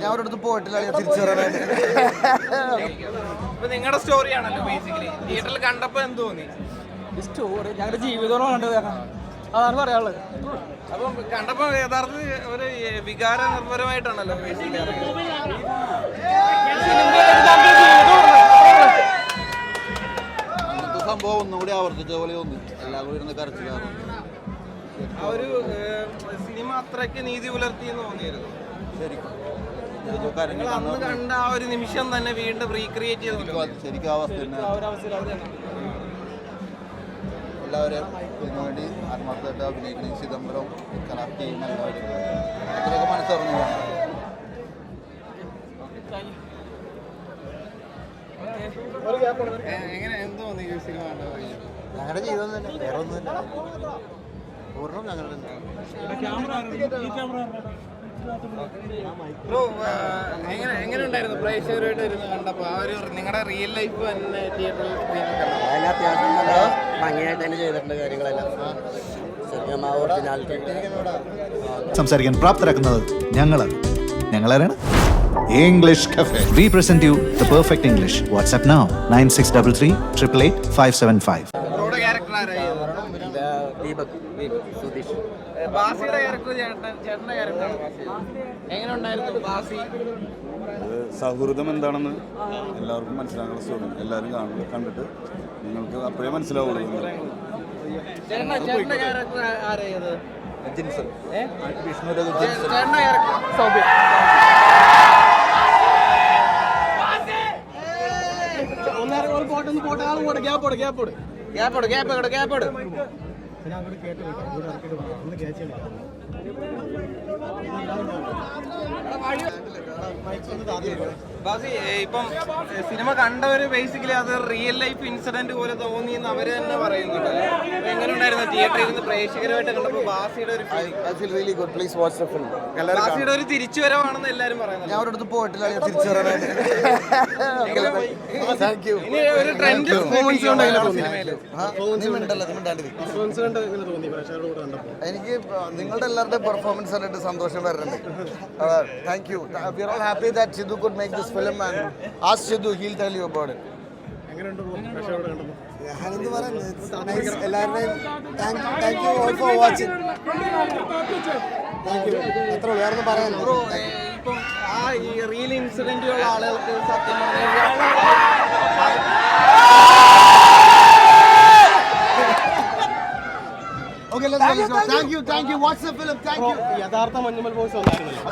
ഞാൻ അവരുടെ അടുത്ത് പോയിട്ടില്ല തിരിച്ചു വരാനായിട്ട് നിങ്ങളുടെ സ്റ്റോറിയാണല്ലോ ബേസിക്കലി തിയേറ്ററിൽ കണ്ടപ്പോ എന്ത് തോന്നി? ഈ സ്റ്റോറി ഞങ്ങളുടെ ജീവിതമാണ് കണ്ടത് അതാണ് പറയാനുള്ളത്. അപ്പം കണ്ടപ്പോ യഥാർത്ഥത്തിൽ ഒരു വികാര നിർഭരമായിട്ടാണല്ലോ ബേസിക്കലി അങ്ങനത്തെ സംഭവം ഒന്നും കൂടി ആവർത്തിച്ച പോലെ തോന്നി. എല്ലാം കൂടി ഇരുന്ന് കരച്ചിലാണ് ആ ഒരു സിനിമ അത്രയ്ക്ക് നീതി പുലർത്തി എന്ന് തോന്നിയിരുന്നു ശരിക്കും. നിങ്ങൾ അന്ന് കണ്ട ആ ഒരു നിമിഷം തന്നെ വീണ്ടും റീക്രിയേറ്റ് ചെയ്തു ശരിക്കും ആ അവസ്ഥ തന്നെ. എല്ലാവരെയും ഇതിനു വേണ്ടി ആത്മാർത്ഥമായിട്ട് അഭിനയിക്കണം ചിദംബരം കലാപ് ടീം എല്ലാവരും അത്രയൊക്കെ മനസ്സറിഞ്ഞു. എങ്ങനെ? എന്തോ സിനിമ ഞങ്ങളുടെ ജീവിതം തന്നെ വേറെ ഒന്നുമില്ല പൂർണം ഞങ്ങളുടെ തന്നെ. ബ്രോ എങ്ങനെ എങ്ങനെ ഉണ്ടായിരുന്നു? പ്രേക്ഷകരുമായിട്ട് ഇരുന്ന് കണ്ടപ്പോൾ ആ ഒരു നിങ്ങളുടെ റിയൽ ലൈഫ് തന്നെ തിയേറ്ററിൽ അതിന് അത്യാവശ്യം നല്ല ഭംഗിയായിട്ട് തന്നെ ചെയ്തിട്ടുണ്ട് കാര്യങ്ങളെല്ലാം. ശരിക്കും ആ ഒറിജിനാലിറ്റി സംസാരിക്കാൻ പ്രാപ്തരാക്കുന്നത് ഞങ്ങളാണ് ഞങ്ങളാരാണ്? English cafe we present you the perfect English WhatsApp now nine six double three triple eight five seven five ബ്രോയുടെ ക്യാരക്ടർ ആരായിരുന്നു ദീപക് ദീപക് സുധീഷ്. സൗഹൃദം എന്താണെന്ന് എല്ലാവർക്കും മനസ്സിലാക്കുന്ന സ്റ്റോറി എല്ലാവരും കാണുന്നത് കണ്ടിട്ട് നിങ്ങൾക്ക് അപ്പോഴേ മനസ്സിലാവുള്ളൂ. ചേട്ടന്റെ gap gap gap Jinson gap വിഷ്ണുവിന്റെ ചേ- അങ്ങോട്ട് കേട്ട് സൗബിൻ ഗ്യാപ്പ് ഇറക്കിട്ട് ഗ്യാപ്പ് ഒന്ന് ബാസി ഏ, ഇപ്പം സിനിമ കണ്ടവര് ബേസിക്കലി അത് റിയൽ ലൈഫ് ഇൻസിഡന്റ് പോലെ തോന്നി എന്ന് അവർ തന്നെ പറയുന്നുണ്ട് എങ്ങനെ ഉണ്ടായിരുന്നു? തിയേറ്ററിൽ നിന്ന് പ്രേക്ഷകരുമായിട്ട് കണ്ടപ്പോ ബാസിയുടെ ഒരു? Really good please watch the film എല്ലാവരും ബാസിയുടെ ഒരു തിരിച്ചുവരവാണെന്ന് എല്ലാരും പറയുന്നത് ഞാൻ അവരുടെ അടുത്ത് പോയിട്ടില്ല. ഞാൻ എനിക്ക് നിങ്ങളുടെ എല്ലാവരുടെ പെർഫോമൻസ് കണ്ടിട്ട് സന്തോഷം വരുന്നുണ്ട്. Thank you we are all happy that Sidhu could make this film and as Sidhu he'll tell you about it ഞാനെന്ത് പറയുന്നത് എല്ലാവരുടെയും thank you all for watching thank you എത്ര വേറൊന്നും ഇപ്പം ആ ഈ റിയൽ ഇൻസിഡന്റുള്ള ആളുകൾക്ക് സത്യം പറഞ്ഞു. യഥാർത്ഥ മഞ്ഞുമൽ ബോയ്സ് വന്നായിരുന്നല്ലോ.